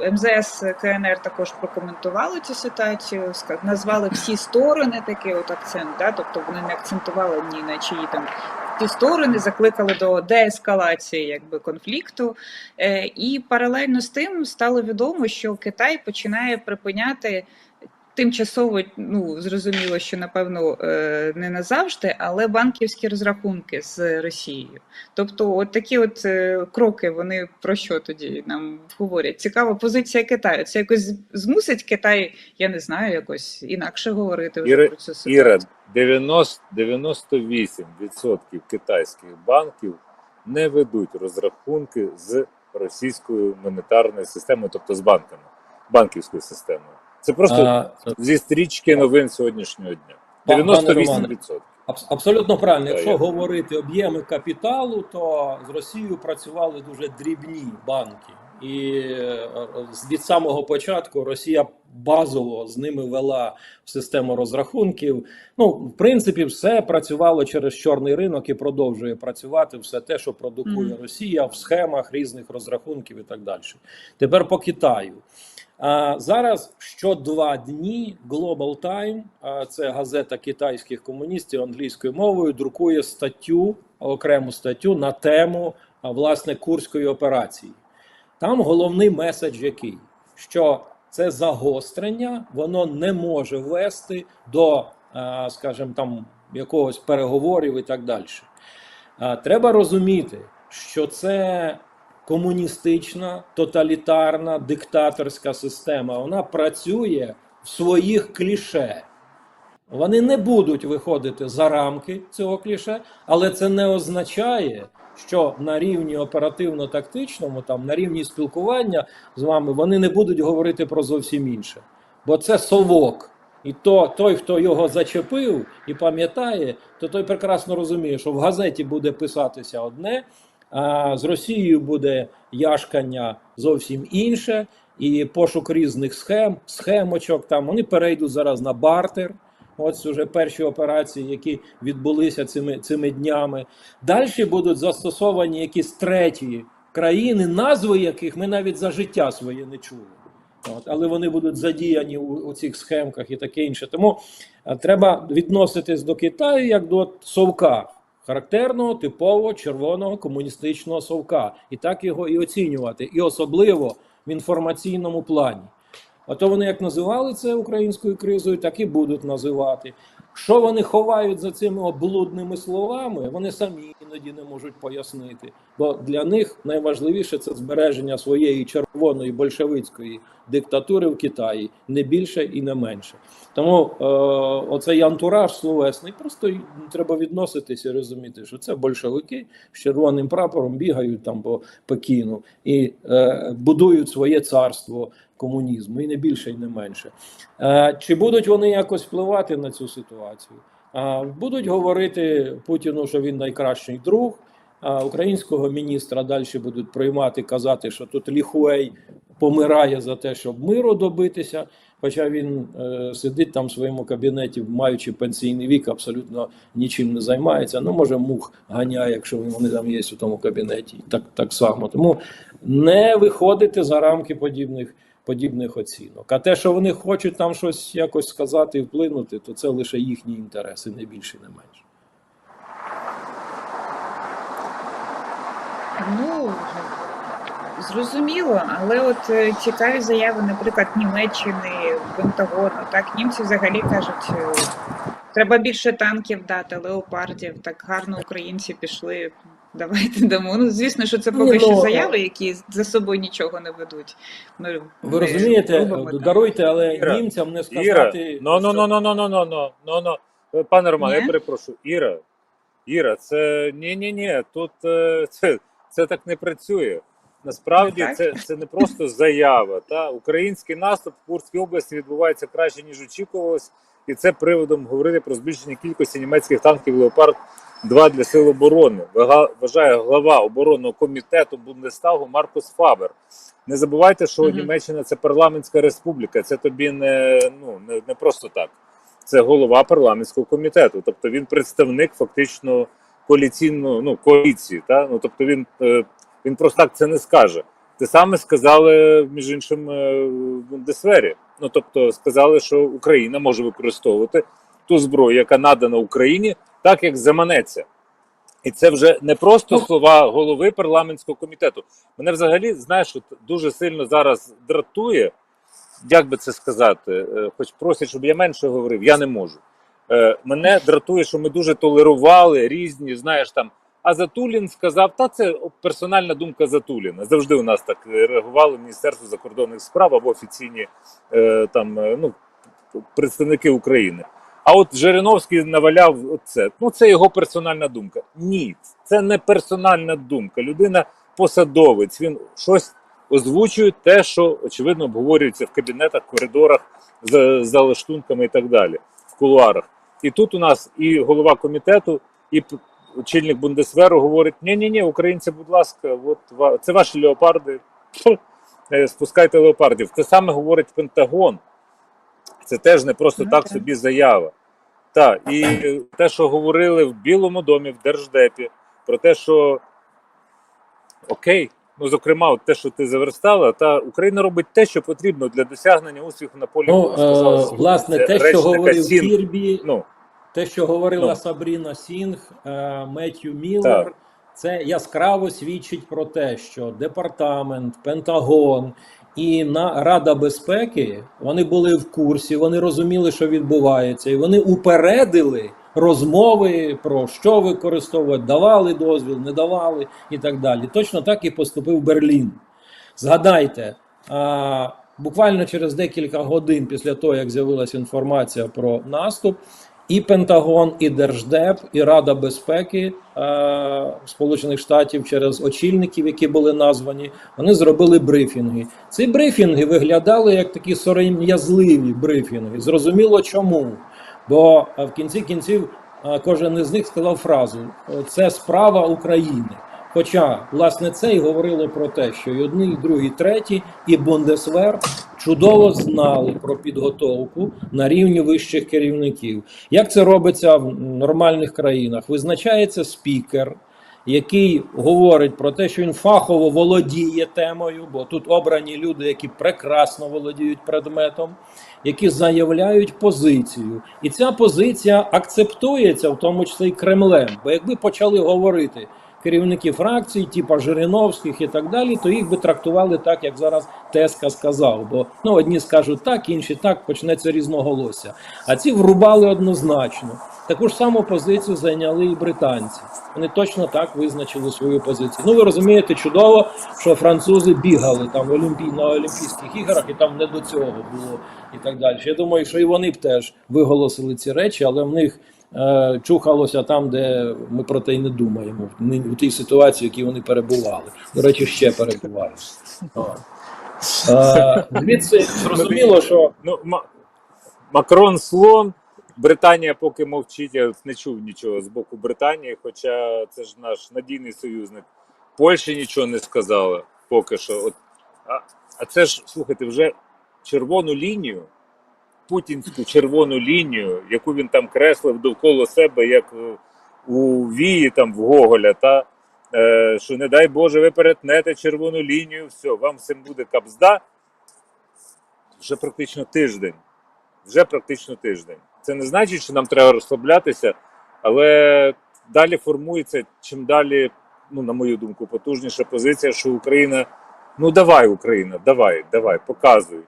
МЗС КНР також прокоментували цю ситуацію, назвали всі сторони такий от акцент, да? тобто вони не акцентували ні на чиї там ті сторони, закликали до деескалації якби конфлікту. Е, і паралельно з тим стало відомо, що Китай починає припиняти. Тимчасово, ну зрозуміло, що напевно е, не назавжди, але банківські розрахунки з Росією. Тобто, от такі от е, кроки, вони про що тоді нам говорять? Цікава позиція Китаю. Це якось змусить Китай, я не знаю, якось інакше говорити вже Іра- про цю ситуацію. Іра, 90, 98% китайських банків не ведуть розрахунки з російською монетарною системою, тобто з банками, банківською системою. Це просто А, зі стрічки новин сьогоднішнього дня. Пане 98%. Абсолютно правильно. Якщо я- говорити об'єми капіталу, то з Росією працювали дуже дрібні банки, і е, від самого початку Росія базово з ними вела в систему розрахунків. Ну, в принципі, все працювало через чорний ринок і продовжує працювати все те, що продукує. Росія в схемах різних розрахунків і так далі. Тепер по Китаю. Зараз що два дні Global Time, це газета китайських комуністів англійською мовою, друкує статтю, окрему статтю на тему власне курської операції. Там головний меседж який? Що це загострення, воно не може вести до, скажімо, там якогось переговорів і так далі. Треба розуміти, що це комуністична, тоталітарна, диктаторська система. Вона працює в своїх кліше. Вони не будуть виходити за рамки цього кліше, але це не означає, що на рівні оперативно-тактичному, там на рівні спілкування з вами вони не будуть говорити про зовсім інше. Бо це совок. І то той, хто його зачепив і пам'ятає, то той прекрасно розуміє, що в газеті буде писатися одне, з Росією буде яшкання зовсім інше, і пошук різних схем, схемочок. Там вони перейдуть зараз на бартер. Ось уже перші операції, які відбулися цими, цими днями. Далі будуть застосовані якісь треті країни, назви яких ми навіть за життя своє не чули. От, але вони будуть задіяні у, у цих схемках і таке інше. Тому е, треба відноситись до Китаю як до совка, характерного, типового червоного комуністичного совка, і так його і оцінювати, і особливо в інформаційному плані. А то вони як називали це українською кризою, так і будуть називати. Що вони ховають за цими облудними словами, вони самі іноді не можуть пояснити. Бо для них найважливіше це збереження своєї червоної большевицької диктатури в Китаї, не більше і не менше. Тому е, оцей антураж словесний, просто треба відноситися і розуміти, що це большевики з червоним прапором бігають там по Пекіну і е, будують своє царство комунізму, і не більше, і не менше. Е, Чи будуть вони якось впливати на цю ситуацію? Е, Будуть говорити Путіну, що він найкращий друг. А українського міністра далі будуть приймати, казати, що тут Ліхуей помирає за те, щоб миру добитися. Хоча він е, сидить там в своєму кабінеті, маючи пенсійний вік, абсолютно нічим не займається. Ну, може, мух ганяє, якщо вони там є у тому кабінеті. Так, так само. Тому не виходити за рамки подібних подібних оцінок. А те, що вони хочуть там щось якось сказати і вплинути, то це лише їхні інтереси, не більше, не менше. Ну зрозуміло, але от е, цікаві заяви, наприклад, Німеччини, Пентагону. Так, німці взагалі кажуть, е, треба більше танків дати, леопардів. Так гарно українці пішли. Давайте дамо. Ну звісно, що це поки Ні, що ну, заяви, які за собою нічого не ведуть. Ми, Ви ми розумієте, робимо даруйте, але Іра, німцям не Іра, сказати. ну ну ну ну ну ну ну ну ну ну Пане Роман, я перепрошую. Іра, Іра, це ні, ні, ні. Тут е, це, це так не працює. Насправді Не так? це, це не просто заява. Та український наступ в Курській області відбувається краще ніж очікувалось, і це приводом говорити про збільшення кількості німецьких танків Леопард 2 для сил оборони. Вважає глава оборонного комітету Бундестагу Маркус Фабер. Не забувайте, що Мгм. Німеччина це парламентська республіка. Це тобі не ну не, не просто так. Це голова парламентського комітету. Тобто він представник фактично коаліційного ну коаліції. Та ну тобто він, е, він просто так це не скаже. Те саме сказали, між іншим, е, в Бундесвері. Ну тобто сказали, що Україна може використовувати ту зброю, яка надана Україні, так як заманеться. І це вже не просто слова голови парламентського комітету. Мене взагалі, знаєш, от дуже сильно зараз дратує, як би це сказати, е, хоч просять, щоб я менше говорив, я не можу. Е, Мене дратує, що ми дуже толерували різні, знаєш, там. А Затулін сказав, та це персональна думка Затуліна. Завжди у нас так е, реагували Міністерство закордонних справ або офіційні е, там ну, представники України. А от Жириновський наваляв це. Ну, це його персональна думка. Ні, це не персональна думка. Людина посадовець. Він щось озвучує те, що очевидно обговорюється в кабінетах, коридорах, за, за лаштунками і так далі, в кулуарах. І тут у нас і голова комітету, і очільник Бундесверу говорить: ні, ні, ні, українці, будь ласка, от це ваші леопарди. Е, Спускайте леопардів. Те саме говорить Пентагон. Це теж не просто Ну, так. собі заява. Так, і те, що говорили в Білому домі, в Держдепі, про те, що окей, ну зокрема, от те, що ти заверстала, та Україна робить те, що потрібно для досягнення успіху на полі. Ну, е, власне, те, що говорив Сін. Кірбі, Ну, те, що говорила Ну. Сабріна Сінг, е, Меттью Міллер, Так. Це яскраво свідчить про те, що департамент, Пентагон і на Рада безпеки вони були в курсі, вони розуміли, що відбувається, і вони упередили розмови про що використовувати, давали дозвіл, не давали і так далі. Точно так і поступив Берлін. Згадайте, а, буквально через декілька годин після того, як з'явилася інформація про наступ, і Пентагон, і Держдеп, і Рада безпеки е, Сполучених Штатів через очільників, які були названі, вони зробили брифінги. Ці брифінги виглядали як такі сором'язливі брифінги. Зрозуміло чому. Бо е, в кінці кінців е, кожен із них сказав фразу: це справа України. Хоча, власне, це і говорило про те, що і одні, і другі, і треті, і Бундесвер чудово знали про підготовку на рівні вищих керівників. Як це робиться в нормальних країнах? Визначається спікер, який говорить про те, що він фахово володіє темою, бо тут обрані люди, які прекрасно володіють предметом, які заявляють позицію. І ця позиція акцептується, в тому числі і Кремлем. Бо якби почали говорити керівники фракцій, типа Жириновських і так далі, то їх би трактували так, як зараз Теска сказав. Бо ну одні скажуть так, інші так, почнеться різноголосся. А ці врубали однозначно. Таку ж саму позицію зайняли і британці. Вони точно так визначили свою позицію. Ну ви розумієте чудово, що французи бігали там в Олімпі... на Олімпійських іграх, і там не до цього було і так далі. Я думаю, що і вони б теж виголосили ці речі, але в них е, чухалося там, де ми про те й не думаємо, в, тій ситуації, в якій вони перебували. До речі, ще перебувають. Е, Звідси зрозуміло, що ну, Ма- Макрон слон. Британія поки мовчить, я не чув нічого з боку Британії, хоча це ж наш надійний союзник. Польща нічого не сказала поки що. От, а, а це ж, слухайте, вже червону лінію, путінську червону лінію, яку він там креслив довкола себе, як у Вії там в Гоголя, та, е, що не дай Боже, ви перетнете червону лінію, все, вам всім буде капзда. Вже практично тиждень. Вже практично тиждень. Це не значить, що нам треба розслаблятися, але далі формується чим далі, ну, на мою думку, потужніша позиція, що Україна. Ну давай, Україна, давай, давай, показуй.